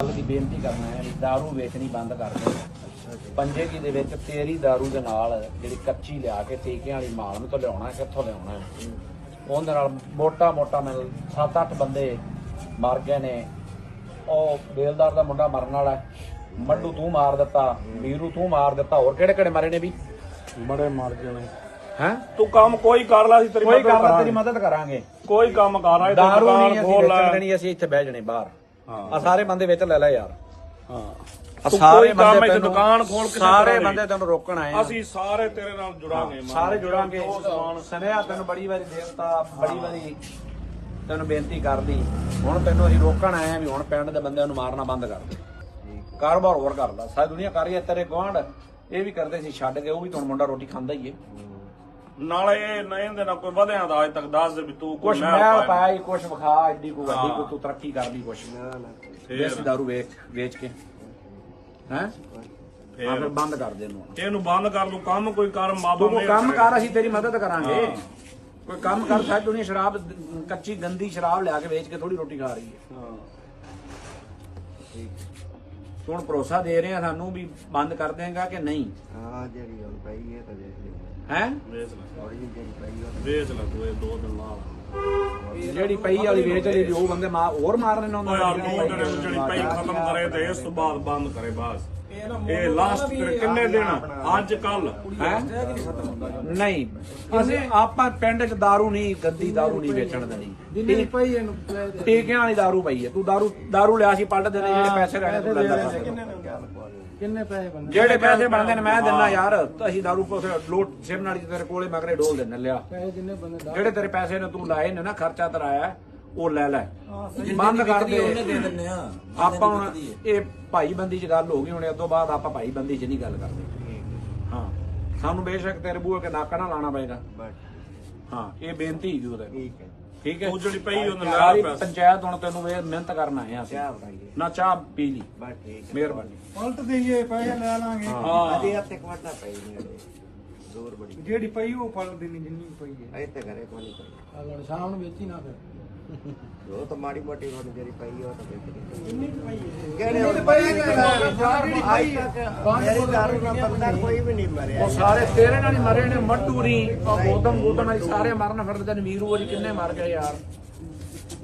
ਗੱਲ ਦੀ ਬੇਨਤੀ ਕਰਨਾ ਹੈ ਵੀ दारू ਵੇਚਣੀ ਬੰਦ ਕਰ ਦੇ ਪੰਜੇ ਕੀ ਦੇ ਵਿੱਚ ਤੇਰੀ दारू ਦੇ ਨਾਲ ਜਿਹੜੀ ਕੱਚੀ ਲਿਆ ਕੇ ਟੀਕਿਆਂ ਵਾਲੀ ਮਾਲ ਨੂੰ ਤੋਂ ਲਿਆਉਣਾ ਕਿੱਥੋਂ ਲਿਆਉਣਾ ਹੈ? ਉਹਦੇ ਨਾਲ ਮੋਟਾ ਮੋਟਾ ਮੈਨੂੰ 7-8 ਬੰਦੇ ਮਰ ਗਏ ਨੇ ਉਹ ਬੇਲਦਾਰ ਦਾ ਮੁੰਡਾ ਮਰਨ ਵਾਲਾ ਹੈ। ਮੱਡੂ ਤੂੰ ਮਾਰ ਦਿੱਤਾ ਵੀਰੂ ਤੂੰ ਮਾਰ ਦਿੱਤਾ ਹੋਰ ਕਿਹੜੇ ਕਿਹੜੇ ਮਾਰੇ ਨੇ ਵੀ ਬੜੇ ਮਰ ਗਏ ਹੈ ਤੂੰ ਕੰਮ ਕੋਈ ਕਰ ਲੈ ਸੀ ਤੇਰੀ ਕੋਈ ਮਦਦ ਗੱਲ ਕਰਾਂਗੇ। ਤੇਰੀ ਮਦਦ ਕਰਾਂਗੇ ਕੋਈ ਕੰਮ ਕਰ ਆ दारू ਦੁਕਾਨ ਨਹੀਂ ਅਸੀਂ ਖੋਲ ਵੇਚਣ ਲੈ ਦੇਣੀ ਅਸੀਂ ਇੱਥੇ ਬਹਿ ਜਣੇ ਬਾਹਰ ਹਾਂ ਆ ਸਾਰੇ ਬੰਦੇ ਵਿੱਚ ਲੈ ਲੈ ਯਾਰ। ਹਾਂ। ਆ ਸਾਰੇ ਬੰਦੇ ਤੈਨੂੰ- ਦੁਕਾਨ ਖੋਲ ਕੇ ਸਾਰੇ। ਬੰਦੇ ਤੈਨੂੰ ਰੋਕਣ ਆਏ ਆ। ਅਸੀਂ ਸਾਰੇ ਤੇਰੇ ਨਾਲ ਜੁੜਾਂਗੇ। ਸਾਰੇ ਜੁੜਾਂਗੇ। ਸੁਨੇਹਾ ਤੈਨੂੰ ਬੜੀ ਵਾਰੀ ਦੇਵਤਾ ਬੜੀ ਵਾਰੀ ਤੈਨੂੰ ਬੇਨਤੀ ਕਰਦੀ ਹੁਣ ਤੈਨੂੰ ਅਸੀਂ ਰੋਕਣ ਆਏ ਆ ਵੀ ਹੁਣ ਪਿੰਡ ਦੇ ਬੰਦਿਆਂ ਨੂੰ ਮਾਰਨਾ ਬੰਦ ਕਰ ਦੇ। ਕਾਰੋਬਾਰ ਹੋਰ ਕਰ ਲੈ। ਸਾਰੀ ਦੁਨੀਆ ਕਰ ਰਹੀ ਹੈ ਤੇਰੇ ਗੁਆਂਢ। ਇਹ ਵੀ ਕਰਦੇ ਸੀ ਛੱਡ ਕੇ ਉਹ ਵੀ ਤੁਹਾਨੂੰ ਮੁੰਡਾ ਰੋਟੀ ਖਾਂਦਾ ਹੀ ਏ। ਨਾਲੇ ਨਹੀਂ ਦੇ ਨਾਲ ਕੋਈ ਵਧਿਆ ਦਾ ਅੱਜ ਤੱਕ ਦੱਸ ਦੇ ਵੀ ਤੂੰ ਕੁਛ ਮੈਂ ਪਾਇਆ। ਹੀ ਕੁਛ ਵਿਖਾ ਐਡੀ ਕੋ ਵੱਡੀ ਕੋ ਤੂੰ ਤਰੱਕੀ ਕਰਦੀ ਕੁਛ। ਫੇਰ। ਦੇਸੀ ਦਾਰੂ ਵੇਚ ਵੇਚ ਕੇ। ਹੈ? ਫੇਰ। ਬੰਦ ਕਰ ਦੇ ਇਹਨੂੰ। ਇਹਨੂੰ ਬੰਦ ਕਰ ਦੂੰ ਕੰਮ ਕੋਈ ਕਰ ਬਾਬਾ ਤੂੰ ਕੰਮ ਕਰੇ। ਕਰ ਅਸੀਂ ਤੇਰੀ ਮਦਦ ਕਰਾਂਗੇ। ਕੋਈ ਕੰਮ ਕਰ ਸਾਡੀ ਦੁਨੀਆ ਸ਼ਰਾਬ ਕੱਚੀ ਗੰਦੀ ਸ਼ਰਾਬ ਲਿਆ ਕੇ ਵੇਚ ਕੇ ਥੋੜੀ ਰੋਟੀ ਖਾ ਰਹੀ ਹੈ। ਹਾਂ। ਤੂੰ ਹੁਣ ਭਰੋਸਾ ਦੇ ਰਹੇ ਆ ਸਾਨੂੰ ਵੀ ਬੰਦ ਕਰ ਦੇਗਾ ਕਿ ਨਹੀਂ? ਹਾਂ ਜਿਹੜੀ ਹੁਣ ਪਈ ਹੈ ਤਾਂ ਦੇਖ ਲਈ ਹੈ? ਵੇਚ ਲੈ। ਥੋੜੀ ਜਿਹੀ ਜਿਹੜੀ ਪਈ ਉਹ ਵੇਚ ਲੈ ਤੂੰ ਇਹ ਦੋ ਦਿਨ ਨਾਲ ਜਿਹੜੀ ਪਈ ਵਾਲੀ ਵੇਚ ਲਈ ਵੀ ਉਹ ਬੰਦੇ ਮਾਰ ਹੋਰ ਮਾਰਨੇ ਨੇ ਉਹ ਉਹਨਾਂ ਯਾਰ ਜਿਹੜੀ ਪਈ ਖਤਮ ਕਰੇ ਤੇ ਇਸ ਤੋਂ ਬਾਅਦ ਬੰਦ ਕਰੇ ਬਸ। ਇਹ ਲਾਸਟ ਕਿੰਨੇ ਦਿਨ ਅੱਜ ਕੱਲ ਹੈਂ? ਨਹੀਂ ਅਸੀਂ ਆਪਾਂ ਪਿੰਡ 'ਚ दारू ਨਹੀਂ ਗੰਦੀ दारू ਨਹੀਂ ਵੇਚਣ ਦੇਣੀ ਜਿੰਨੀ ਪਈ ਇਹਨੂੰ ਟੀਕਿਆਂ ਵਾਲੀ दारू ਪਈ ਹੈ ਤੂੰ दारू दारू ਲਿਆ ਸੀ ਪਲਟ ਦੇਣੇ ਜਿਹੜੇ ਪੈਸੇ ਰਹਿਣੇ ਤੂੰ ਲੈਂਦਾ ਸੀ। ਕਿੰਨੇ ਪੈਸੇ ਬੰਦੇ ਜਿਹੜੇ ਪੈਸੇ ਬਣਦੇ ਨੇ ਮੈਂ ਦਿੰਦਾ ਯਾਰ ਅਸੀਂ दारू ਕੋਸੇ ਲੋਟ ਸਿਮ ਨਾਲ ਤੇਰੇ ਕੋਲੇ ਮਗਰੇ ਡੋਲ ਦਿੰਨੇ ਲਿਆ ਪੈਸੇ ਜਿੰਨੇ ਬੰਦੇ ਦਾ ਜਿਹੜੇ ਤੇਰੇ ਪੈਸੇ ਨੇ ਤੂੰ ਲਾਏ ਨੇ ਨਾ ਖਰਚਾ ਤਰਾਇਆ ਉਹ ਲੈ ਲੈ। ਬੰਦ ਕਰ ਦੇ। ਆਪਾਂ ਹੁਣ ਇਹ ਭਾਈ ਬੰਦੀ ਚ ਗੱਲ ਹੋ ਗਈ ਹੁਣ ਇਹ ਤੋਂ ਬਾਅਦ ਆਪਾਂ ਭਾਈ ਬੰਦੀ ਚ ਨਹੀਂ ਗੱਲ ਕਰਦੇ। ਹਾਂ। ਸਾਨੂੰ ਬੇਸ਼ੱਕ ਤੇਰੇ ਬੂਹੇ ਕੇ ਨਾਕਾ ਨਾ ਲਾਣਾ ਪਏਗਾ। ਹਾਂ ਇਹ ਬੇਨਤੀ ਹੀ ਉਹਦੇ ਠੀਕ ਹੈ। ਠੀਕ ਹੈ? ਉਹ ਜਿਹੜੀ ਪਈ ਉਹਨੇ ਲੈ ਪੈਸੇ ਪੰਚਾਇਤ ਹੁਣ ਤੈਨੂੰ ਇਹ ਮਿਹਨਤ ਕਰਨ ਆਏ ਆ ਅਸੀਂ। ਚਾਹ ਬਣਾਈਏ। ਨਾ ਚਾਹ ਪੀ ਲਈ। ਬਸ ਠੀਕ ਹੈ। ਮਿਹਰਬਾਨੀ। ਪਲਟ ਦੇਈਏ ਪੈਸੇ ਲੈ ਲਾਂਗੇ। ਹਾਂ। ਅਜੇ ਹੱਥੇ ਕਵਾਟਾ ਪਈ ਨਹੀਂ ਦੂਰ ਬੜੀ। ਜਿਹੜੀ ਪਈ ਉਹ ਪਲਟ ਦੇਣੀ ਜਿੰਨੀ ਪਈ ਹੈ। ਤੇ ਘਰੇ ਕੋਈ ਪਈ। ਅਗਰ ਸ਼ਾਮ ਨੂੰ ਵੇਚੀ ਨਾ ਫਿਰ। ਉਹ ਤਾਂ ਮਾੜੀ ਮੋਟੀ ਹੁਣ ਜਿਹੜੀ ਪਈ ਉਹ ਤਾਂ ਕਿੰਨੀ ਪਈ ਹੈ। ਕਿਹੜੇ ਹੁਣ ਪਈ ਪਈ ਮੇਰੀ ਦਾਰੂ ਨਾਲ ਬੰਦਾ ਕੋਈ ਵੀ ਨਹੀਂ ਮਰਿਆ। ਉਹ ਸਾਰੇ ਤੇਰੇ ਨਾਲ ਹੀ ਮਰੇ ਨੇ ਮੱਟੂਰੀ ਉਹ ਗੋਦਮ ਗੋਦਮ ਵਾਲੀ ਸਾਰੇ ਮਰਨ ਫਿਰਦੇ ਨੇ ਵੀਰੂ ਜੀ ਕਿੰਨੇ ਮਰ ਗਏ ਯਾਰ।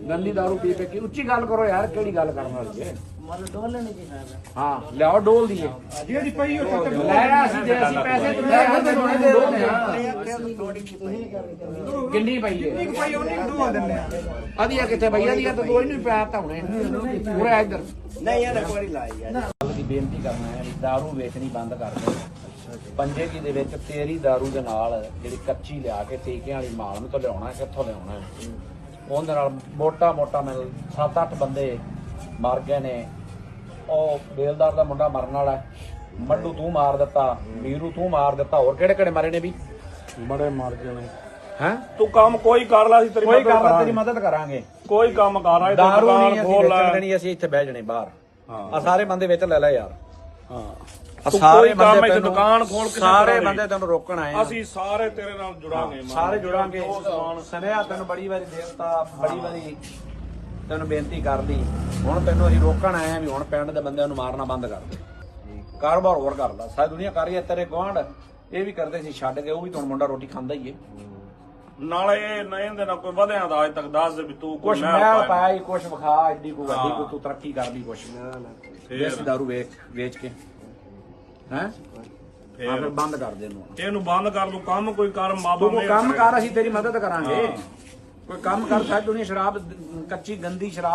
ਗੰਦੀ ਦਾਰੂ ਪੀ ਕੇ ਕੀ। ਉੱਚੀ ਗੱਲ ਕਰੋ ਯਾਰ ਕਿਹੜੀ ਗੱਲ ਕਰਨ ਵਾਲੀ ਹੈ? ਮਰ ਡੋਲਣੇ ਕੀ ਫਾਇਦਾ ਹਾਂ ਲਿਆਓ ਡੋਲ ਦੀਏ ਜਿਹੜੀ ਪਈ ਉਹ ਖਤਮ ਲੈ ਆ ਅਸੀਂ ਜੇ ਅਸੀਂ ਪੈਸੇ ਤੇ ਲੈ ਆ ਤੇ ਹੁਣੇ ਦੇ ਦਿੰਦੇ ਆ ਕਿੰਨੀ ਪਈ ਹੈ ਪਈ ਉਹਨੇ ਡੋਲ ਦਿੰਦੇ ਆ ਅਧੀਆ ਕਿੱਥੇ ਪਈ ਅਧੀਆ ਤਾਂ ਕੋਈ ਨਹੀਂ ਪਿਆ ਤਾਂ ਹੁਣੇ ਪੂਰਾ ਇੱਧਰ ਨਹੀਂ ਯਾਰ ਕੋਈ ਲਾਈ ਯਾਰ ਗੱਲ ਦੀ ਬੇਨਤੀ ਕਰਨਾ ਹੈ ਵੀ दारू ਵੇਚਣੀ ਬੰਦ ਕਰ ਦੇ ਪੰਜੇ ਕੀ ਦੇ ਵਿੱਚ ਤੇਰੀ दारू ਦੇ ਨਾਲ ਜਿਹੜੀ ਕੱਚੀ ਲਿਆ ਕੇ ਟੀਕਿਆਂ ਵਾਲੀ ਮਾਲ ਨੂੰ ਤੋਂ ਲਿਆਉਣਾ ਕਿੱਥੋਂ ਲਿਆਉਣਾ ਹੈ? ਉਹਦੇ ਨਾਲ ਮੋਟਾ ਮੋਟਾ ਮੈਨੂੰ 7-8 ਬੰਦੇ ਮਰ ਗਏ ਨੇ। ਉਹ ਬੇਲਦਾਰ ਦਾ ਮੁੰਡਾ ਮਰਨ ਵਾਲਾ। ਮੱਡੂ ਤੂੰ ਮਾਰ ਦਿੱਤਾ ਵੀਰੂ ਤੂੰ ਮਾਰ ਦਿੱਤਾ ਹੋਰ ਕਿਹੜੇ ਕਿਹੜੇ ਮਾਰੇ ਨੇ ਵੀ? ਬੜੇ ਮਰ ਗਏ ਹੈ? ਤੂੰ ਕੰਮ ਕੋਈ ਕਰ ਲੈ ਸੀ ਤੇਰੀ ਕੋਈ ਮਦਦ ਕਰਾਂਗੇ। ਤੇਰੀ ਮਦਦ ਕਰਾਂਗੇ। ਕੋਈ ਕੰਮ ਕਰ ਆ दारू ਨਹੀਂ ਦੁਕਾਨ ਅਸੀਂ ਵੇਚਣ ਦੇਣੀ ਅਸੀਂ ਇੱਥੇ ਬਹਿ ਜਣੇ ਬਾਹਰ। ਹਾਂ। ਆ ਸਾਰੇ ਬੰਦੇ ਵਿੱਚ ਲੈ ਲੈ ਯਾਰ। ਹਾਂ। ਤੂੰ ਸਾਰੇ ਬੰਦੇ ਤੈਨੂੰ- ਦੁਕਾਨ ਖੋਲ ਕੇ ਸਾਰੇ। ਬੰਦੇ ਤੈਨੂੰ ਰੋਕਣ ਆਏ ਅਸੀਂ ਸਾਰੇ ਤੇਰੇ ਨਾਲ ਜੁੜਾਂਗੇ। ਸਾਰੇ ਜੁੜਾਂਗੇ। ਸੁਨੇਹਾ ਤੈਨੂੰ ਬੜੀ ਵਾਰੀ ਦੇਵਤਾ ਬੜੀ ਵਾਰੀ ਤੈਨੂੰ ਬੇਨਤੀ ਕਰਦੀ ਹੁਣ ਤੈਨੂੰ ਅਸੀਂ ਰੋਕਣ ਆਏ ਆ ਵੀ ਹੁਣ ਪਿੰਡ ਦੇ ਬੰਦਿਆਂ ਨੂੰ ਮਾਰਨਾ ਬੰਦ ਕਰ ਦੇ। ਕਾਰੋਬਾਰ ਹੋਰ ਕਰ ਲੈ ਸਾਰੀ ਦੁਨੀਆ ਕਰ ਰਹੀ ਹੈ ਤੇਰੇ ਗੁਆਂਢ। ਇਹ ਵੀ ਕਰਦੇ ਸੀ ਛੱਡ ਕੇ ਉਹ ਵੀ ਤੁਹਾਨੂੰ ਮੁੰਡਾ ਰੋਟੀ ਖਾਂਦਾ ਹੀ ਏ ਨਾਲੇ ਇਹ ਨਹੀਂ ਦੇ ਨਾਲ ਕੋਈ ਵਧਿਆ ਦਾ ਅੱਜ ਤੱਕ ਦੱਸ ਦੇ ਵੀ ਤੂੰ ਕੁਛ ਮੈਂ ਹੀ ਕੁਛ ਵਿਖਾ ਐਡੀ ਕੋ ਵੱਡੀ ਕੋ। ਤੂੰ ਤਰੱਕੀ ਕਰਦੀ ਕੁਛ। ਫੇਰ। ਦੇਸੀ दारू ਵੇਚ ਵੇਚ ਕੇ। ਹੈ? ਆ ਫੇਰ ਬੰਦ ਕਰ ਦੇ ਇਹਨੂੰ। ਇਹਨੂੰ ਬੰਦ ਕਰ ਦੂੰ ਕੰਮ ਕੋਈ ਕਰ ਮਿਹਰ ਕੰਮ ਕਰੇ। ਕਰ ਅਸੀਂ ਤੇਰੀ ਮਦਦ ਕਰਾਂਗੇ। ਕੋਈ ਕੰਮ ਕਰ ਸਾਡੀ ਦੁਨੀਆ ਸ਼ਰਾਬ ਕੱਚੀ ਗੰਦੀ ਸ਼ਰਾਬ।